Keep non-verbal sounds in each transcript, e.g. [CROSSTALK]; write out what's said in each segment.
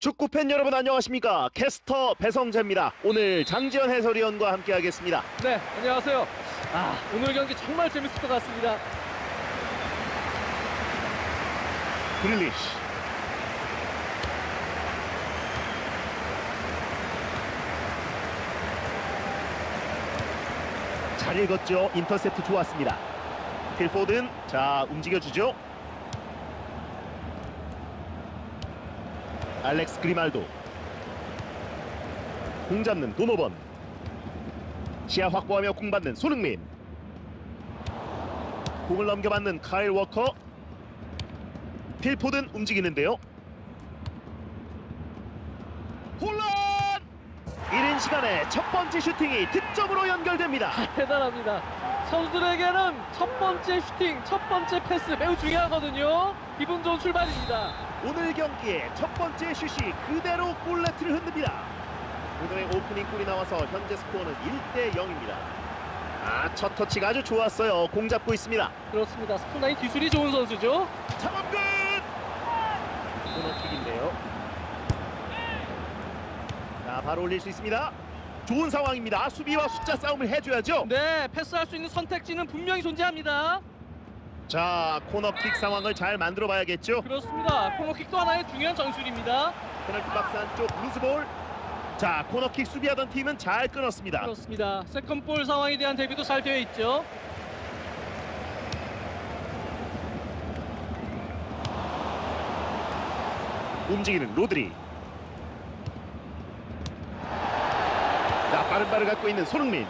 축구 팬 여러분 안녕하십니까? 캐스터 배성재입니다. 오늘 장지현 해설위원과 함께 하겠습니다. 네, 안녕하세요. 아, 오늘 경기 정말 재밌을 것 같습니다. 그릴리시. 잘 읽었죠. 인터셉트 좋았습니다. 필포든 자 움직여주죠. 알렉스 그리말도 공 잡는 도노번 시야 확보하며 공 받는 손흥민 공을 넘겨받는 카일 워커 필포든 움직이는데요. 홀란! 이른 시간에 첫 번째 슈팅이 득점으로 연결됩니다. 대단합니다. 선수들에게는 첫 번째 슈팅, 첫 번째 패스 매우 중요하거든요. 기분 좋은 출발입니다. 오늘 경기의 첫 번째 슛이 그대로 골레트를 흔듭니다. 오늘의 오프닝 골이 나와서 현재 스코어는 1대 0입니다. 아, 첫 터치가 아주 좋았어요. 공 잡고 있습니다. 그렇습니다. 스푼라인 기술이 좋은 선수죠. 차범근! 코너킥인데요. 자, 바로 올릴 수 있습니다. 좋은 상황입니다. 수비와 숫자 싸움을 해줘야죠. 네, 패스할 수 있는 선택지는 분명히 존재합니다. 자, 코너킥 상황을 잘 만들어 봐야겠죠. 그렇습니다. 코너킥도 하나의 중요한 전술입니다. 페널티 박스 안쪽 루즈볼. 자, 코너킥 수비하던 팀은 잘 끊었습니다. 그렇습니다. 세컨볼 상황에 대한 대비도 잘 되어 있죠. 움직이는 로드리. 자, 빠른 발을 갖고 있는 손흥민.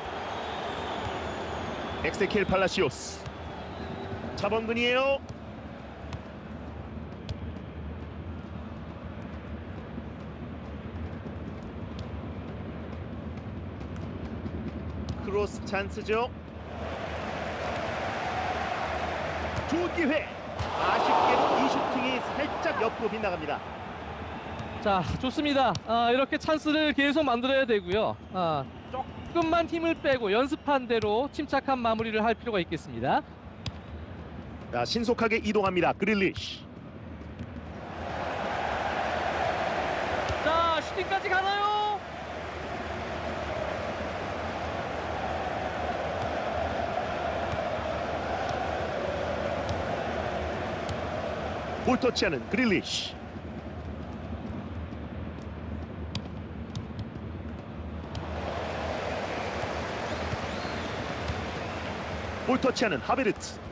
엑세킬 팔라시오스. 차범근이에요. 크로스 찬스죠. 좋은 기회. 아쉽게도 이 슈팅이 살짝 옆으로 빗나갑니다. 자, 좋습니다. 아, 이렇게 찬스를 계속 만들어야 되고요. 아, 조금만 힘을 빼고 연습한 대로 침착한 마무리를 할 필요가 있겠습니다. 자, 신속하게 이동합니다. 그릴리시. 자, 슈팅까지 가나요? 볼 터치하는 그릴리시. 볼 터치하는 하베르츠.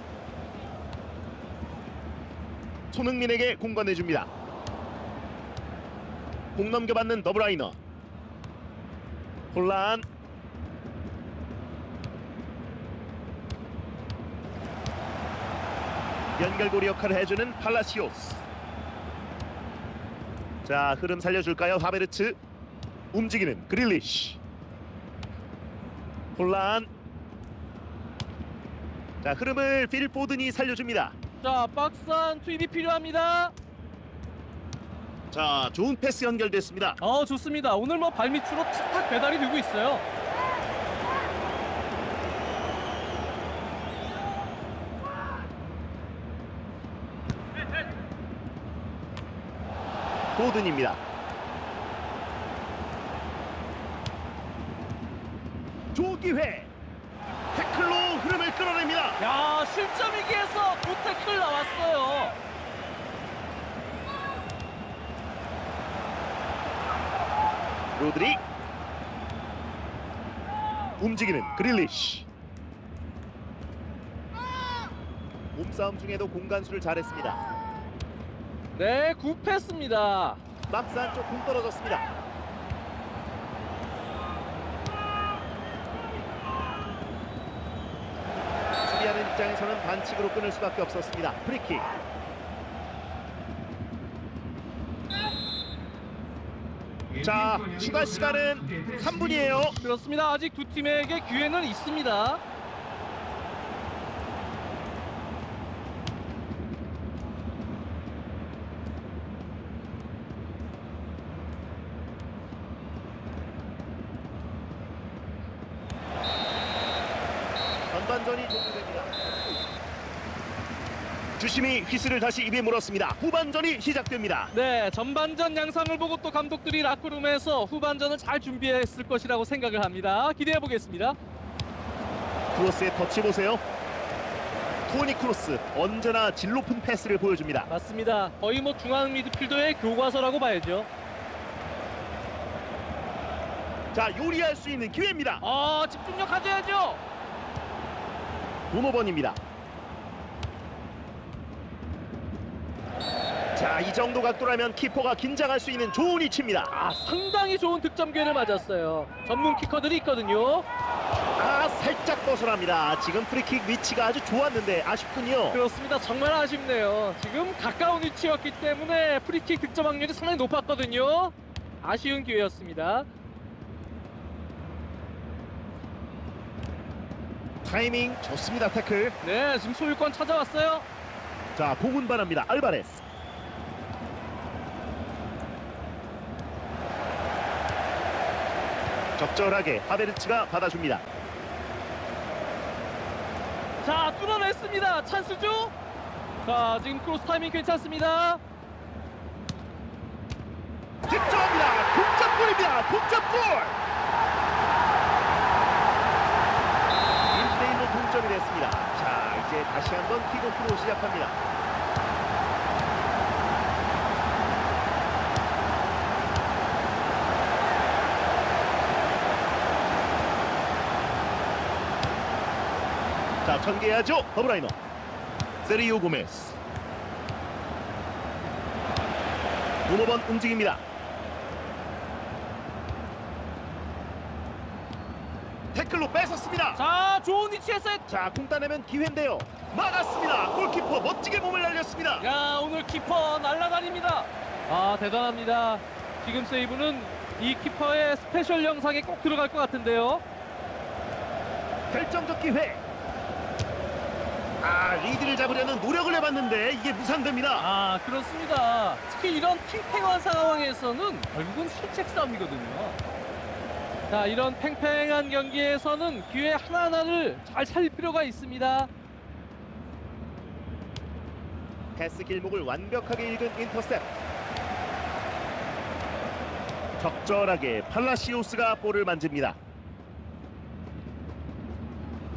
손흥민에게 공 건네줍니다. 공 넘겨받는 더브라이너. 혼란. 연결고리 역할을 해주는 팔라시오스. 자 흐름 살려줄까요 하베르츠 움직이는 그릴리시 혼란 자 흐름을 필 포든이 살려줍니다 자, 박스한 투입이 필요합니다. 자 좋은 패스 연결됐습니다 어, 좋습니다. 오늘 뭐 발밑으로 탁탁 배달이 되고 있어요. 포든입니다 좋은 기회 태클로 흐름을 끌어냅니다 야, 실점 위기에서 고태클 나왔어요. 로드리 움직이는 그릴리시 몸싸움 중에도 공간수를 잘했습니다 네, 굿패스입니다. 박스 안쪽 공 떨어졌습니다. 수비하는 입장에서는 반칙으로 끊을 수밖에 없었습니다. 프리킥. 자, 추가 시간은 3분이에요. 그렇습니다. 아직 두 팀에게 기회는 있습니다. 전반전이 종료됩니다. 주심이 휘슬을 다시 입에 물었습니다. 후반전이 시작됩니다. 네, 전반전 양상을 보고 또 감독들이 라크룸에서 후반전을 잘 준비했을 것이라고 생각을 합니다. 기대해 보겠습니다. 크로스의 터치 보세요. 토니 크로스 언제나 질 높은 패스를 보여줍니다. 맞습니다. 거의 뭐 중앙 미드필더의 교과서라고 봐야죠. 자 요리할 수 있는 기회입니다. 아, 집중력 가져야죠. 문호번입니다. 자 이 정도 각도라면 키퍼가 긴장할 수 있는 좋은 위치입니다. 아, 상당히 좋은 득점 기회를 맞았어요. 전문 키커들이 있거든요. 아 살짝 벗어납니다. 지금 프리킥 위치가 아주 좋았는데 아쉽군요. 그렇습니다. 정말 아쉽네요. 지금 가까운 위치였기 때문에 프리킥 득점 확률이 상당히 높았거든요. 아쉬운 기회였습니다. 타이밍 좋습니다 태클. 네, 지금 소유권 찾아왔어요. 자 공운반합니다. 알바레스. 적절하게 하베르츠가 받아줍니다. 자, 뚫어냈습니다. 찬스죠? 자, 지금 크로스 타이밍 괜찮습니다. 득점합니다. 동점골입니다. 동점골. 1대 1로 동점이 됐습니다. 자, 이제 다시 한번 킥오프로 시작합니다. 전개해야죠. 더블라이너. 세리오 고메스. 문호번 움직입니다. 태클로 뺏었습니다. 자, 좋은 위치에서 자, 공 따내면 기회인데요. 막았습니다. 골키퍼 멋지게 몸을 날렸습니다. 야, 오늘 키퍼 날라다닙니다. 아, 대단합니다. 지금 세이브는 이 키퍼의 스페셜 영상에 꼭 들어갈 것 같은데요. 결정적 기회. 아, 리드를 잡으려는 노력을 해봤는데 이게 무산됩니다. 아, 그렇습니다. 특히 이런 팽팽한 상황에서는 결국은 실책 싸움이거든요. 자, 이런 팽팽한 경기에서는 기회 하나하나를 잘 살릴 필요가 있습니다. 패스 길목을 완벽하게 읽은 인터셉트. 적절하게 팔라시오스가 볼을 만집니다.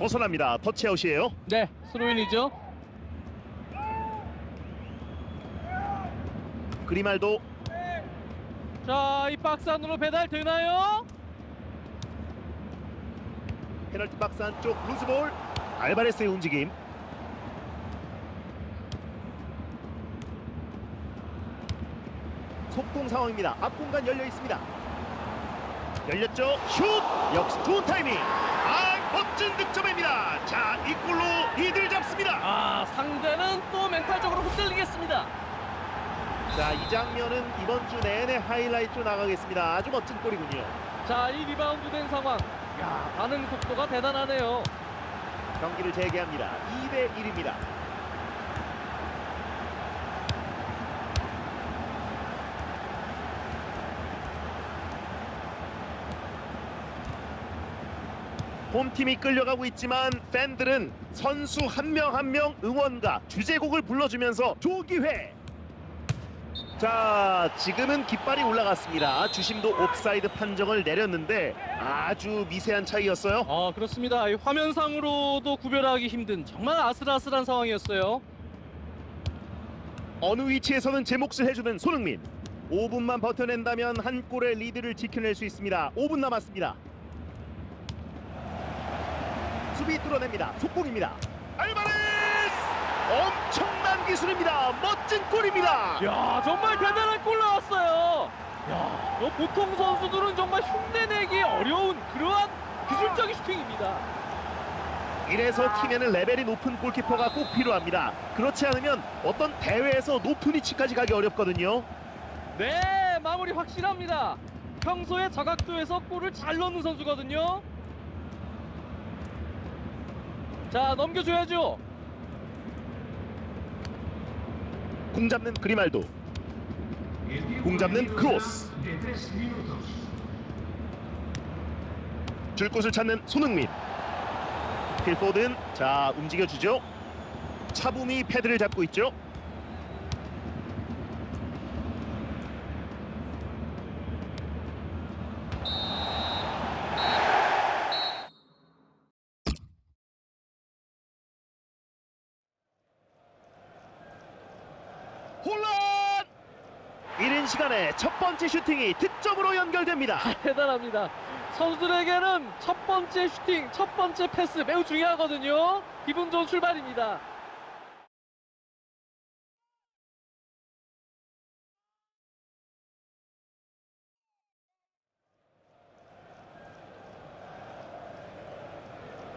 벗어납니다. 터치아웃이에요. 네, 스로인이죠. 그리말도 자, 이 박스 안으로 배달 되나요? 페널티 박스 안쪽 루즈볼 알바레스의 움직임 속공 상황입니다 앞 공간 열려 있습니다 열렸죠 슛 역시 좋은 타이밍 아 멋진 득점입니다 자 이 골로 리드를 잡습니다 아, 상대는 또 멘탈적으로 흔들리겠습니다. 자 이 장면은 이번 주 내내 하이라이트로 나가겠습니다 아주 멋진 골이군요 자, 이 리바운드 된 상황. 야, 반응 속도가 대단하네요. 경기를 재개합니다 2대 1입니다 홈팀이 끌려가고 있지만 팬들은 선수 한 명 한 명 응원가 주제곡을 불러주면서 조기회. 자 지금은 깃발이 올라갔습니다. 주심도 옵사이드 판정을 내렸는데 아주 미세한 차이였어요. 아, 그렇습니다. 이 화면상으로도 구별하기 힘든 정말 아슬아슬한 상황이었어요. 어느 위치에서는 제 몫을 해주는 손흥민. 5분만 버텨낸다면 한 골의 리드를 지켜낼 수 있습니다. 5분 남았습니다 수비 뚫어냅니다 속공입니다 알바레스 엄청난 기술입니다 멋진 골입니다 야, 정말 대단한 골 나왔어요. 야, 뭐 보통 선수들은 정말 흉내내기 어려운 그러한 기술적인 슈팅입니다. 이래서 팀에는 레벨이 높은 골키퍼가 꼭 필요합니다 그렇지 않으면 어떤 대회에서 높은 위치까지 가기 어렵거든요 네, 마무리 확실합니다. 평소에 저각도에서 골을 잘 넣는 선수거든요. 자, 넘겨줘야죠. 공 잡는 그리말도 공 잡는 크로스 줄 곳을 찾는 손흥민 필포든 자 움직여주죠 차붐이 패드를 잡고 있죠. 혼란! 이른 시간에 첫 번째 슈팅이 득점으로 연결됩니다. [LAUGHS] 대단합니다. 선수들에게는 첫 번째 슈팅, 첫 번째 패스 매우 중요하거든요. 기분 좋은 출발입니다.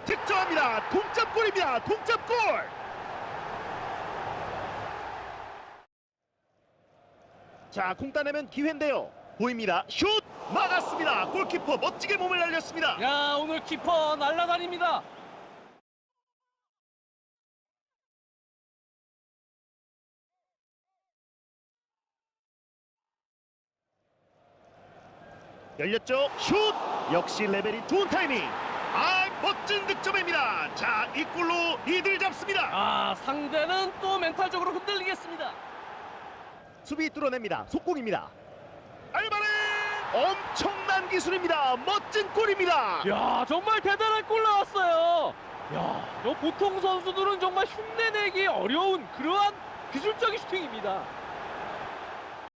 득점합니다. 동점골입니다. 동점골. 자, 공 따내면 기회인데요. 보입니다. 슛 막았습니다. 골키퍼 멋지게 몸을 날렸습니다. 야 오늘 키퍼 날라다닙니다. 열렸죠. 슛 역시 레벨이 좋은 타이밍. 아, 멋진 득점입니다. 자, 이 골로 리드를 잡습니다. 아 상대는 또 멘탈적으로 흔들리겠습니다. 수비 뚫어냅니다. 속공입니다. 알바레 엄청난 기술입니다. 멋진 골입니다. 야 정말 대단한 골 나왔어요. 야, 저 보통 선수들은 정말 흉내내기 어려운 그러한 기술적인 슈팅입니다.